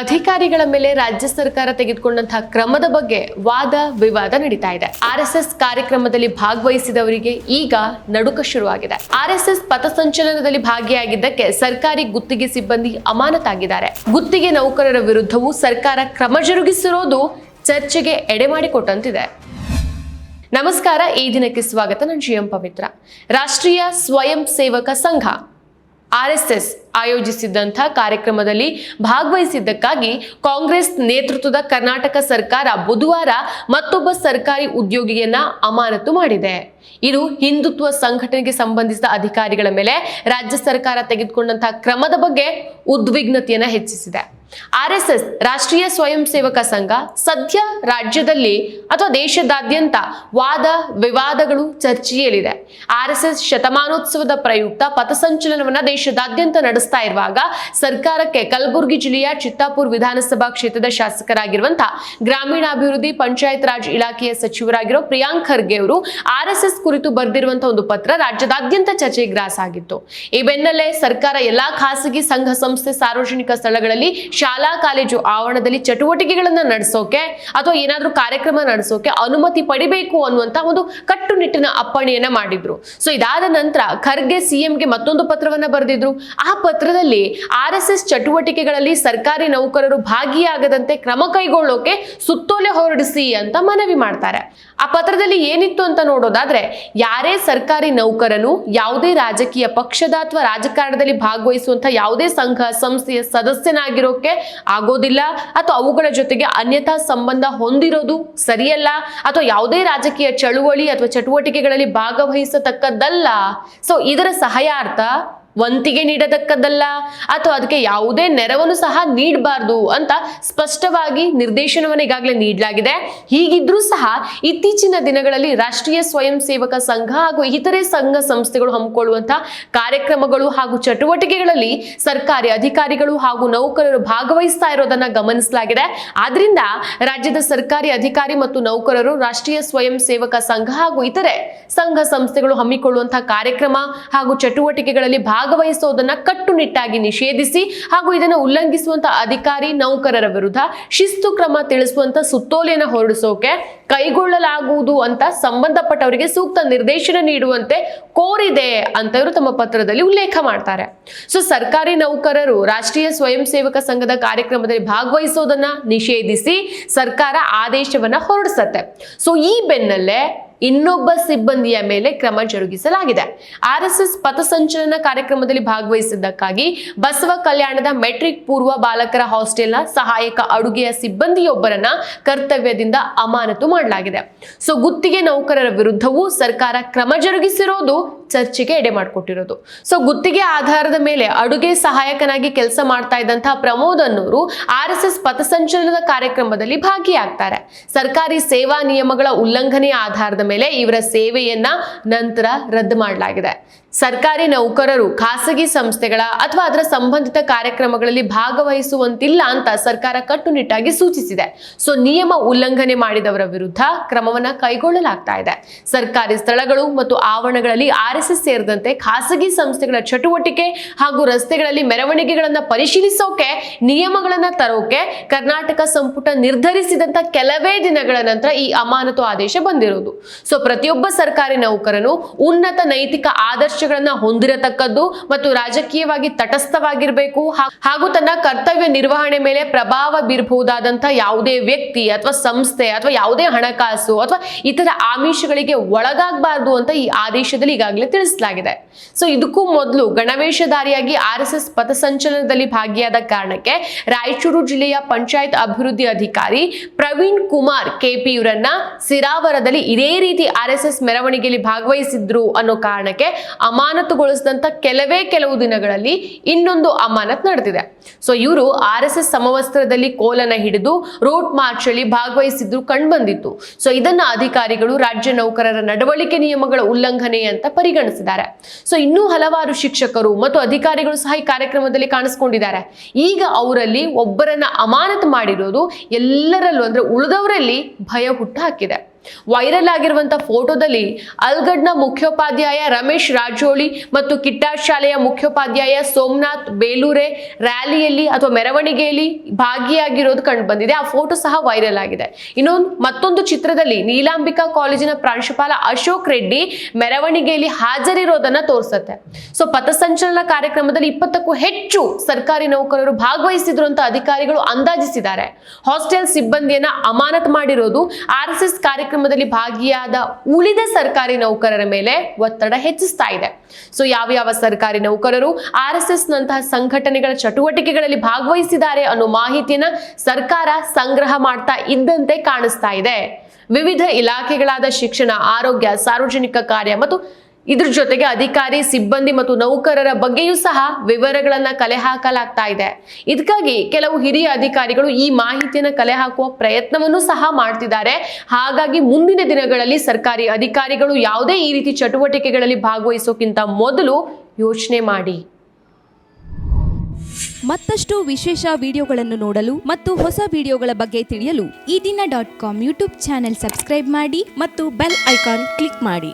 ಅಧಿಕಾರಿಗಳ ಮೇಲೆ ರಾಜ್ಯ ಸರ್ಕಾರ ತೆಗೆದುಕೊಂಡಂತಹ ಕ್ರಮದ ಬಗ್ಗೆ ವಾದ ವಿವಾದ ನಡೀತಾ ಇದೆ. ಆರ್ ಕಾರ್ಯಕ್ರಮದಲ್ಲಿ ಭಾಗವಹಿಸಿದವರಿಗೆ ಈಗ ನಡುಕ ಶುರುವಾಗಿದೆ. ಆರ್ ಎಸ್ ಎಸ್ ಭಾಗಿಯಾಗಿದ್ದಕ್ಕೆ ಸರ್ಕಾರಿ ಗುತ್ತಿಗೆ ಸಿಬ್ಬಂದಿ ಅಮಾನತಾಗಿದ್ದಾರೆ. ಗುತ್ತಿಗೆ ನೌಕರರ ವಿರುದ್ಧವೂ ಸರ್ಕಾರ ಕ್ರಮ ಜರುಗಿಸಿರೋದು ಚರ್ಚೆಗೆ ಎಡೆ ಮಾಡಿಕೊಟ್ಟಂತಿದೆ. ನಮಸ್ಕಾರ, ಈ ದಿನಕ್ಕೆ ಸ್ವಾಗತ. ನಾನು ಜಿ ಎಂ ಪವಿತ್ರ. ರಾಷ್ಟ್ರೀಯ ಸ್ವಯಂ ಸೇವಕ ಸಂಘ ಆರ್ ಎಸ್ ಎಸ್ ಆಯೋಜಿಸಿದ್ದಂಥ ಕಾರ್ಯಕ್ರಮದಲ್ಲಿ ಭಾಗವಹಿಸಿದ್ದಕ್ಕಾಗಿ ಕಾಂಗ್ರೆಸ್ ನೇತೃತ್ವದ ಕರ್ನಾಟಕ ಸರ್ಕಾರ ಬುಧವಾರ ಮತ್ತೊಬ್ಬ ಸರ್ಕಾರಿ ಉದ್ಯೋಗಿಯನ್ನ ಅಮಾನತು ಮಾಡಿದೆ. ಇದು ಹಿಂದುತ್ವ ಸಂಘಟನೆಗೆ ಸಂಬಂಧಿಸಿದ ಅಧಿಕಾರಿಗಳ ಮೇಲೆ ರಾಜ್ಯ ಸರ್ಕಾರ ತೆಗೆದುಕೊಂಡಂತಹ ಕ್ರಮದ ಬಗ್ಗೆ ಉದ್ವಿಗ್ನತೆಯನ್ನ ಹೆಚ್ಚಿಸಿದೆ. ಆರ್ ಎಸ್ ಎಸ್ ರಾಷ್ಟ್ರೀಯ ಸ್ವಯಂ ಸೇವಕ ಸಂಘ ಸದ್ಯ ರಾಜ್ಯದಲ್ಲಿ ಅಥವಾ ದೇಶದಾದ್ಯಂತ ವಾದ ವಿವಾದಗಳು ಚರ್ಚೆಯಲ್ಲಿದೆ. ಆರ್ ಎಸ್ ಎಸ್ ಶತಮಾನೋತ್ಸವದ ಪ್ರಯುಕ್ತ ಪಥಸಂಚಲನವನ್ನ ದೇಶದಾದ್ಯಂತ ನಡೆಸ್ತಾ ಇರುವಾಗ ಸರ್ಕಾರಕ್ಕೆ ಕಲಬುರಗಿ ಜಿಲ್ಲೆಯ ಚಿತ್ತಾಪುರ್ ವಿಧಾನಸಭಾ ಕ್ಷೇತ್ರದ ಶಾಸಕರಾಗಿರುವಂತಹ ಗ್ರಾಮೀಣಾಭಿವೃದ್ಧಿ ಪಂಚಾಯತ್ ರಾಜ್ ಇಲಾಖೆಯ ಸಚಿವರಾಗಿರೋ ಪ್ರಿಯಾಂಕ್ ಖರ್ಗೆ ಅವರು ಆರ್ ಎಸ್ ಎಸ್ ಕುರಿತು ಬರೆದಿರುವಂತಹ ಒಂದು ಪತ್ರ ರಾಜ್ಯದಾದ್ಯಂತ ಚರ್ಚೆಗೆ ಗ್ರಾಸ ಆಗಿತ್ತು. ಈ ಬೆನ್ನಲ್ಲೇ ಸರ್ಕಾರ ಎಲ್ಲಾ ಖಾಸಗಿ ಸಂಘ ಸಂಸ್ಥೆ ಸಾರ್ವಜನಿಕ ಸ್ಥಳಗಳಲ್ಲಿ ಶಾಲಾ ಕಾಲೇಜು ಆವರಣದಲ್ಲಿ ಚಟುವಟಿಕೆಗಳನ್ನ ನಡೆಸೋಕೆ ಅಥವಾ ಏನಾದ್ರೂ ಕಾರ್ಯಕ್ರಮ ನಡೆಸೋಕೆ ಅನುಮತಿ ಪಡಿಬೇಕು ಅನ್ನುವಂತ ಒಂದು ಕಟ್ಟುನಿಟ್ಟಿನ ಅಪ್ಪಣೆಯನ್ನ ಮಾಡಿದ್ರು. ಸೊ ಇದಾದ ನಂತರ ಖರ್ಗೆ ಸಿಎಂಗೆ ಮತ್ತೊಂದು ಪತ್ರವನ್ನ ಬರೆದಿದ್ರು. ಆ ಪತ್ರದಲ್ಲಿ ಆರ್ ಚಟುವಟಿಕೆಗಳಲ್ಲಿ ಸರ್ಕಾರಿ ನೌಕರರು ಭಾಗಿಯಾಗದಂತೆ ಕ್ರಮ ಕೈಗೊಳ್ಳೋಕೆ ಸುತ್ತೋಲೆ ಹೊರಡಿಸಿ ಅಂತ ಮನವಿ ಮಾಡ್ತಾರೆ. ಆ ಪತ್ರದಲ್ಲಿ ಏನಿತ್ತು ಅಂತ ನೋಡೋದಾದ್ರೆ, ಯಾರೇ ಸರ್ಕಾರಿ ನೌಕರನು ಯಾವುದೇ ರಾಜಕೀಯ ಪಕ್ಷದ ಅಥವಾ ರಾಜಕಾರಣದಲ್ಲಿ ಭಾಗವಹಿಸುವಂತಹ ಯಾವುದೇ ಸಂಘ, ಸಂಸ್ಥೆಯ ಸದಸ್ಯನಾಗಿರೋಕೆ ಆಗೋದಿಲ್ಲ. ಅಥವಾ ಅವುಗಳ ಜೊತೆಗೆ ಅನ್ಯಥಾ ಸಂಬಂಧ ಹೊಂದಿರೋದು ಸರಿಯಲ್ಲ. ಅಥವಾ ಯಾವುದೇ ರಾಜಕೀಯ ಚಳುವಳಿ ಅಥವಾ ಚಟುವಟಿಕೆಗಳಲ್ಲಿ ಭಾಗವಹಿಸತಕ್ಕದ್ದಲ್ಲ. ಸೊ ಇದರ ಸಹಾಯಾರ್ಥ ವಂತಿಗೆ ನೀಡತಕ್ಕದ್ದಲ್ಲ ಅಥವಾ ಅದಕ್ಕೆ ಯಾವುದೇ ನೆರವನ್ನು ಸಹ ನೀಡಬಾರದು ಅಂತ ಸ್ಪಷ್ಟವಾಗಿ ನಿರ್ದೇಶನವನ್ನು ಈಗಾಗಲೇ ನೀಡಲಾಗಿದೆ. ಹೀಗಿದ್ರೂ ಸಹ ಇತ್ತೀಚಿನ ದಿನಗಳಲ್ಲಿ ರಾಷ್ಟ್ರೀಯ ಸ್ವಯಂ ಸೇವಕ ಸಂಘ ಹಾಗೂ ಇತರೆ ಸಂಘ ಸಂಸ್ಥೆಗಳು ಹಮ್ಮಿಕೊಳ್ಳುವಂತಹ ಕಾರ್ಯಕ್ರಮಗಳು ಹಾಗೂ ಚಟುವಟಿಕೆಗಳಲ್ಲಿ ಸರ್ಕಾರಿ ಅಧಿಕಾರಿಗಳು ಹಾಗೂ ನೌಕರರು ಭಾಗವಹಿಸ್ತಾ ಇರೋದನ್ನ ಗಮನಿಸಲಾಗಿದೆ. ಆದ್ರಿಂದ ರಾಜ್ಯದ ಸರ್ಕಾರಿ ಅಧಿಕಾರಿ ಮತ್ತು ನೌಕರರು ರಾಷ್ಟ್ರೀಯ ಸ್ವಯಂ ಸೇವಕ ಸಂಘ ಹಾಗೂ ಇತರೆ ಸಂಘ ಸಂಸ್ಥೆಗಳು ಹಮ್ಮಿಕೊಳ್ಳುವಂತಹ ಕಾರ್ಯಕ್ರಮ ಹಾಗೂ ಚಟುವಟಿಕೆಗಳಲ್ಲಿ ಭಾಗವಹಿಸೋದನ್ನ ಕಟ್ಟುನಿಟ್ಟಾಗಿ ನಿಷೇಧಿಸಿ ಹಾಗೂ ಇದನ್ನು ಉಲ್ಲಂಘಿಸುವಂತಹ ಅಧಿಕಾರಿ, ನೌಕರರ ವಿರುದ್ಧ ಶಿಸ್ತು ಕ್ರಮ ತಿಳಿಸುವಂತ ಸುತ್ತೋಲೆಯನ್ನು ಹೊರಡಿಸೋಕೆ ಕೈಗೊಳ್ಳಲಾಗುವುದು ಅಂತ ಸಂಬಂಧಪಟ್ಟವರಿಗೆ ಸೂಕ್ತ ನಿರ್ದೇಶನ ನೀಡುವಂತೆ ಕೋರಿದೆ ಅಂತ ಇವರು ತಮ್ಮ ಪತ್ರದಲ್ಲಿ ಉಲ್ಲೇಖ ಮಾಡ್ತಾರೆ. ಸೊ ಸರ್ಕಾರಿ ನೌಕರರು ರಾಷ್ಟ್ರೀಯ ಸ್ವಯಂ ಸೇವಕ ಸಂಘದ ಕಾರ್ಯಕ್ರಮದಲ್ಲಿ ಭಾಗವಹಿಸೋದನ್ನ ನಿಷೇಧಿಸಿ ಸರ್ಕಾರ ಆದೇಶವನ್ನ ಹೊರಡಿಸತ್ತೆ. ಸೊ ಈ ಬೆನ್ನಲ್ಲೇ ಇನ್ನೊಬ್ಬ ಸಿಬ್ಬಂದಿಯ ಮೇಲೆ ಕ್ರಮ ಜರುಗಿಸಲಾಗಿದೆ. ಆರ್ ಎಸ್ ಎಸ್ ಪಥಸಂಚಲನ ಕಾರ್ಯಕ್ರಮದಲ್ಲಿ ಭಾಗವಹಿಸಿದ್ದಕ್ಕಾಗಿ ಬಸವ ಕಲ್ಯಾಣದ ಮೆಟ್ರಿಕ್ ಪೂರ್ವ ಬಾಲಕರ ಹಾಸ್ಟೆಲ್ನ ಸಹಾಯಕ ಅಡುಗೆಯ ಸಿಬ್ಬಂದಿಯೊಬ್ಬರನ್ನ ಕರ್ತವ್ಯದಿಂದ ಅಮಾನತು ಮಾಡಲಾಗಿದೆ. ಸೊ ಗುತ್ತಿಗೆ ನೌಕರರ ವಿರುದ್ಧವೂ ಸರ್ಕಾರ ಕ್ರಮ ಜರುಗಿಸಿರೋದು ಚರ್ಚೆಗೆ ಎಡೆ ಮಾಡಿಕೊಟ್ಟಿರೋದು. ಸೊ ಗುತ್ತಿಗೆ ಆಧಾರದ ಮೇಲೆ ಅಡುಗೆ ಸಹಾಯಕನಾಗಿ ಕೆಲಸ ಮಾಡ್ತಾ ಇದ್ದಂತಹ ಪ್ರಮೋದ್ ಅನ್ನೋರು ಆರ್ ಎಸ್ ಎಸ್ ಪಥಸಂಚಲನದ ಕಾರ್ಯಕ್ರಮದಲ್ಲಿ ಭಾಗಿಯಾಗ್ತಾರೆ. ಸರ್ಕಾರಿ ಸೇವಾ ನಿಯಮಗಳ ಉಲ್ಲಂಘನೆಯ ಆಧಾರದ ಮೇಲೆ ಇವರ ಸೇವೆಯನ್ನ ನಂತರ ರದ್ದು ಮಾಡಲಾಗಿದೆ. ಸರ್ಕಾರಿ ನೌಕರರು, ಖಾಸಗಿ ಸಂಸ್ಥೆಗಳ ಅಥವಾ ಅದರ ಸಂಬಂಧಿತ ಕಾರ್ಯಕ್ರಮಗಳಲ್ಲಿ ಭಾಗವಹಿಸುವಂತಿಲ್ಲ ಅಂತ ಸರ್ಕಾರ ಕಟ್ಟುನಿಟ್ಟಾಗಿ ಸೂಚಿಸಿದೆ. ಸೊ, ನಿಯಮ ಉಲ್ಲಂಘನೆ ಮಾಡಿದವರ ವಿರುದ್ಧ ಕ್ರಮವನ್ನ ಕೈಗೊಳ್ಳಲಾಗ್ತಾ ಇದೆ. ಸರ್ಕಾರಿ ಸ್ಥಳಗಳು ಮತ್ತು ಆವರಣಗಳಲ್ಲಿ ಆರ್ ಎಸ್ ಎಸ್ ಸೇರಿದಂತೆ ಖಾಸಗಿ ಸಂಸ್ಥೆಗಳ ಚಟುವಟಿಕೆ ಹಾಗೂ ರಸ್ತೆಗಳಲ್ಲಿ ಮೆರವಣಿಗೆಗಳನ್ನ ಪರಿಶೀಲಿಸೋಕೆ, ನಿಯಮಗಳನ್ನ ತರೋಕೆ ಕರ್ನಾಟಕ ಸಂಪುಟ ನಿರ್ಧರಿಸಿದಂತ ಕೆಲವೇ ದಿನಗಳ ನಂತರ ಈ ಅಮಾನತು ಆದೇಶ ಬಂದಿರೋದು. ಸೊ, ಪ್ರತಿಯೊಬ್ಬ ಸರ್ಕಾರಿ ನೌಕರನು ಉನ್ನತ ನೈತಿಕ ಆದರ್ಶಗಳನ್ನ ಹೊಂದಿರತಕ್ಕದ್ದು ಮತ್ತು ರಾಜಕೀಯವಾಗಿ ತಟಸ್ಥವಾಗಿರಬೇಕು ಹಾಗೂ ತನ್ನ ಕರ್ತವ್ಯ ನಿರ್ವಹಣೆ ಮೇಲೆ ಪ್ರಭಾವ ಬೀರಬಹುದಾದಂತ ಯಾವುದೇ ವ್ಯಕ್ತಿ ಅಥವಾ ಸಂಸ್ಥೆ ಅಥವಾ ಯಾವುದೇ ಹಣಕಾಸು ಅಥವಾ ಇತರ ಆಮಿಷಗಳಿಗೆ ಒಳಗಾಗಬಾರದು ಅಂತ ಈ ಆದೇಶದಲ್ಲಿ ಈಗಾಗಲೇ ತಿಳಿಸಲಾಗಿದೆ. ಸೊ, ಇದಕ್ಕೂ ಮೊದಲು ಗಣವೇಶಧಾರಿಯಾಗಿ ಆರ್ ಎಸ್ ಎಸ್ ಪಥಸಂಚಲನದಲ್ಲಿ ಭಾಗಿಯಾದ ಕಾರಣಕ್ಕೆ ರಾಯಚೂರು ಜಿಲ್ಲೆಯ ಪಂಚಾಯತ್ ಅಭಿವೃದ್ಧಿ ಅಧಿಕಾರಿ ಪ್ರವೀಣ್ ಕುಮಾರ್ ಕೆಪಿ ಇವರನ್ನ ಸಿರಾವರದಲ್ಲಿ ಇದೇ ರೀತಿ ಆರ್ ಎಸ್ ಎಸ್ ಮೆರವಣಿಗೆಯಲ್ಲಿ ಭಾಗವಹಿಸಿದ್ರು ಅನ್ನೋ ಕಾರಣಕ್ಕೆ ಅಮಾನತುಗೊಳಿಸಿದಂತ ಕೆಲವೇ ಕೆಲವು ದಿನಗಳಲ್ಲಿ ಇನ್ನೊಂದು ಅಮಾನತ್ ನಡೆದಿದೆ. ಸೊ ಇವರು ಆರ್ ಎಸ್ ಎಸ್ ಸಮವಸ್ತ್ರದಲ್ಲಿ ಕೋಲನ ಹಿಡಿದು ರೂಟ್ ಮಾರ್ಚ್ ಅಲ್ಲಿ ಭಾಗವಹಿಸಿದ್ರು ಕಂಡುಬಂದಿತ್ತು. ಸೊ ಇದನ್ನ ಅಧಿಕಾರಿಗಳು, ರಾಜ್ಯ ನೌಕರರ ನಡವಳಿಕೆ ನಿಯಮಗಳ ಉಲ್ಲಂಘನೆ ಅಂತ ಪರಿಗಣಿಸಿದ್ದಾರೆ. ಸೊ ಇನ್ನೂ ಹಲವಾರು ಶಿಕ್ಷಕರು ಮತ್ತು ಅಧಿಕಾರಿಗಳು ಸಹ ಈ ಕಾರ್ಯಕ್ರಮದಲ್ಲಿ ಕಾಣಿಸ್ಕೊಂಡಿದ್ದಾರೆ. ಈಗ ಅವರಲ್ಲಿ ಒಬ್ಬರನ್ನ ಅಮಾನತ್ ಮಾಡಿರೋದು ಎಲ್ಲರಲ್ಲೂ ಅಂದ್ರೆ ಉಳಿದವರಲ್ಲಿ ಭಯ ಹುಟ್ಟು ಹಾಕಿದೆ. ವೈರಲ್ ಆಗಿರುವಂತ ಫೋಟೋದಲ್ಲಿ ಅಲ್ಗಡ್ನ ಮುಖ್ಯೋಪಾಧ್ಯಾಯ ರಮೇಶ್ ರಾಜೋಳಿ ಮತ್ತು ಕಿಟ್ಟಾರ್ ಶಾಲೆಯ ಮುಖ್ಯೋಪಾಧ್ಯಾಯ ಸೋಮನಾಥ್ ಬೇಲೂರೆ ರ್ಯಾಲಿಯಲ್ಲಿ ಅಥವಾ ಮೆರವಣಿಗೆಯಲ್ಲಿ ಭಾಗಿಯಾಗಿರೋದು ಕಂಡು ಬಂದಿದೆ. ಆ ಫೋಟೋ ಸಹ ವೈರಲ್ ಆಗಿದೆ. ಇನ್ನೊಂದು ಮತ್ತೊಂದು ಚಿತ್ರದಲ್ಲಿ ನೀಲಾಂಬಿಕಾ ಕಾಲೇಜಿನ ಪ್ರಾಂಶುಪಾಲ ಅಶೋಕ್ ರೆಡ್ಡಿ ಮೆರವಣಿಗೆಯಲ್ಲಿ ಹಾಜರಿರೋದನ್ನ ತೋರಿಸುತ್ತೆ. ಸೊ ಪಥಸಂಚಲನ ಕಾರ್ಯಕ್ರಮದಲ್ಲಿ ಇಪ್ಪತ್ತಕ್ಕೂ ಹೆಚ್ಚು ಸರ್ಕಾರಿ ನೌಕರರು ಭಾಗವಹಿಸಿದ್ರು ಅಂತ ಅಧಿಕಾರಿಗಳು ಅಂದಾಜಿಸಿದ್ದಾರೆ. ಹಾಸ್ಟೆಲ್ ಸಿಬ್ಬಂದಿಯನ್ನ ಅಮಾನತ್ ಮಾಡಿರೋದು ಆರ್ ಎಸ್ ಎಸ್ ಕಾರ್ಯಕ್ರಮದಲ್ಲಿ ಭಾಗಿಯಾದ ಉಳಿದ ಸರ್ಕಾರಿ ನೌಕರರ ಮೇಲೆ ಒತ್ತಡ ಹೆಚ್ಚಿಸ್ತಾ ಇದೆ. ಸೊ ಯಾವ ಯಾವ ಸರ್ಕಾರಿ ನೌಕರರು ಆರ್ ಎಸ್ ಎಸ್ ನಂತಹ ಸಂಘಟನೆಗಳ ಚಟುವಟಿಕೆಗಳಲ್ಲಿ ಭಾಗವಹಿಸಿದ್ದಾರೆ ಅನ್ನೋ ಮಾಹಿತಿಯನ್ನ ಸರ್ಕಾರ ಸಂಗ್ರಹ ಮಾಡ್ತಾ ಇದ್ದಂತೆ ಕಾಣಿಸ್ತಾ ಇದೆ. ವಿವಿಧ ಇಲಾಖೆಗಳಾದ ಶಿಕ್ಷಣ, ಆರೋಗ್ಯ, ಸಾರ್ವಜನಿಕ ಕಾರ್ಯ ಮತ್ತು ಇದ್ರ ಜೊತೆಗೆ ಅಧಿಕಾರಿ, ಸಿಬ್ಬಂದಿ ಮತ್ತು ನೌಕರರ ಬಗ್ಗೆಯೂ ಸಹ ವಿವರಗಳನ್ನ ಕಲೆ ಹಾಕಲಾಗ್ತಾ ಇದೆ. ಇದಕ್ಕಾಗಿ ಕೆಲವು ಹಿರಿಯ ಅಧಿಕಾರಿಗಳು ಈ ಮಾಹಿತಿಯನ್ನು ಕಲೆ ಹಾಕುವ ಪ್ರಯತ್ನವನ್ನು ಸಹ ಮಾಡ್ತಿದ್ದಾರೆ. ಹಾಗಾಗಿ ಮುಂದಿನ ದಿನಗಳಲ್ಲಿ ಸರ್ಕಾರಿ ಅಧಿಕಾರಿಗಳು ಯಾವುದೇ ಈ ರೀತಿ ಚಟುವಟಿಕೆಗಳಲ್ಲಿ ಭಾಗವಹಿಸೋಕ್ಕಿಂತ ಮೊದಲು ಯೋಚನೆ ಮಾಡಿ. ಮತ್ತಷ್ಟು ವಿಶೇಷ ವಿಡಿಯೋಗಳನ್ನು ನೋಡಲು ಮತ್ತು ಹೊಸ ವಿಡಿಯೋಗಳ ಬಗ್ಗೆ ತಿಳಿಯಲು Ee Dina dot com YouTube channel subscribe ಮಾಡಿ ಮತ್ತು ಬೆಲ್ ಐಕಾನ್ ಕ್ಲಿಕ್ ಮಾಡಿ.